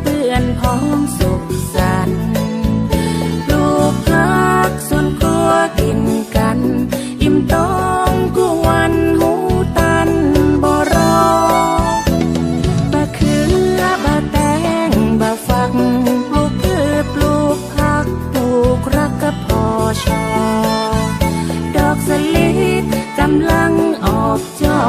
เปื้อนพ้องสุขสันปลูกพักส่วนครัวกินกัน อิ่มต้องกูวันหูตันบ่รอบะเขือบะแตงบะฟักปลูกเพือปลูกผักปลูกรักก็พอชอดอกสลิดกำลังออกจอ